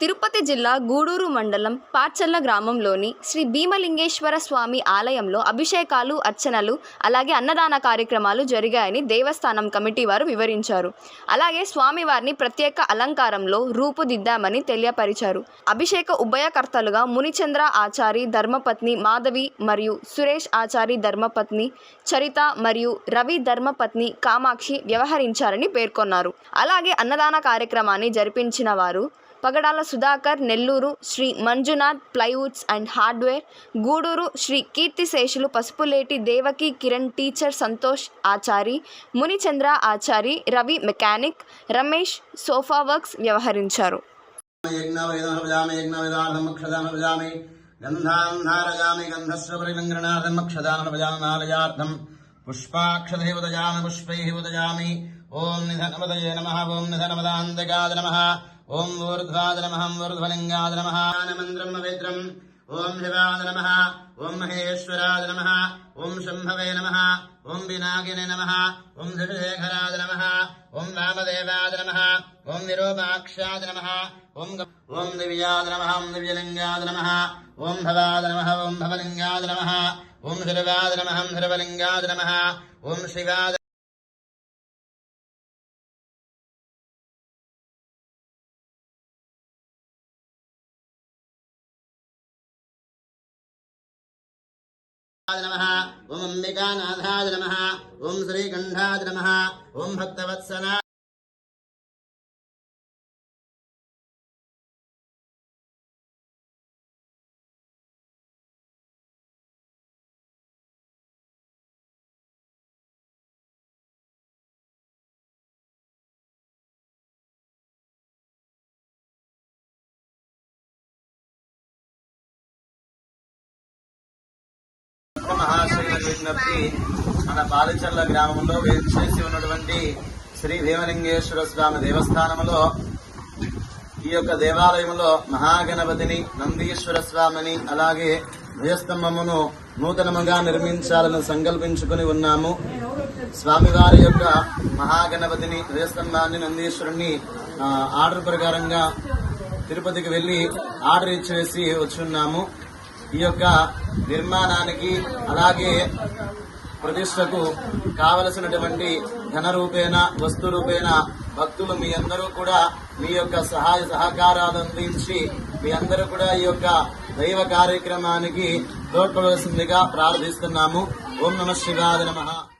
తిరుపతి జిల్లా గూడూరు మండలం పాచల్ల గ్రామంలోని శ్రీ భీమలింగేశ్వర స్వామి ఆలయంలో అభిషేకాలు అర్చనలు అలాగే అన్నదాన కార్యక్రమాలు జరిగాయని దేవస్థానం కమిటీ వారు వివరించారు. అలాగే స్వామివారిని ప్రత్యేక అలంకారంలో రూపుదిద్దామని తెలియపరిచారు. అభిషేక ఉభయకర్తలుగా మునిచంద్ర ఆచారి ధర్మపత్ని మాధవి మరియు సురేష్ ఆచారి ధర్మపత్ని చరిత మరియు రవి ధర్మపత్ని కామాక్షి వ్యవహరించారని పేర్కొన్నారు. అలాగే అన్నదాన కార్యక్రమాన్ని జరిపించిన వారు Pagadala Sudhakar Nellore Sri Manjunath plywoods and hardware Gudur Sri కీర్తిశేషులు Pasupuleti Devaki Kiran teacher Santosh Achari Munichandra Achari Ravi mechanic Ramesh sofa works వ్యవహరించారు. యజ్ఞవేదం భజామి యజ్ఞవేదార్థం ఉదయామి ఓం నిధనమదయే నమ ఓం నిధనమదాంతకాద నమ ॐ ऊर्ध्वादनमहम् ऊर्ध्वलिङ्गादनमः ऊर्ध्वादनमहं पवित्रम् ॐ शिवाद नमः ॐ महेश्वराद नमः ॐ शम्भवे नमः ॐ विनागिने नमः ॐ धृशेखराद नमः ॐ वामदेवाद नमः ॐ विरूपाक्षाद नमः ॐ ॐ दिव्याद नमः ॐ दिव्यलिङ्गाद नमः ॐ भवाद नमः ॐ भवलिङ्गाद नमः ॐ दिव्यादनमहं नमः ओं नमः ॐ शिवाद శివలింగాద నమః. ఓం శివాద నమః. ఓం అంబికానాథాయ నమః. ఓం శ్రీకంఠాయ విజ్ఞప్తి మన బాలచర్ల గ్రామంలో వేచేసి ఉన్నటువంటి శ్రీ భీమలింగేశ్వర స్వామి దేవస్థానంలో ఈ యొక్క దేవాలయంలో మహాగణపతిని నందీశ్వర స్వామిని అలాగే ధ్వజస్తంభమును నూతనముగా నిర్మించాలని సంకల్పించుకుని ఉన్నాము. స్వామివారి యొక్క మహాగణపతిని ధ్వజస్తంభాన్ని నందీశ్వరుణ్ణి ఆర్డర్ ప్రకారంగా తిరుపతికి వెళ్ళి ఆర్డర్ ఇచ్చేసి వచ్చున్నాము ఈ యొక్క నిర్మాణానికి అలాగే ప్రతిష్టకు కావలసినటువంటి ధన రూపేణ వస్తు రూపేణ భక్తులు మీ అందరూ కూడా మీ యొక్క సహాయ సహకారాలు అందించి మీ అందరూ కూడా ఈ యొక్క దైవ కార్యక్రమానికి తోడ్పడవలసిందిగా ప్రార్థిస్తున్నాము. ఓం నమ శివాయ నమః.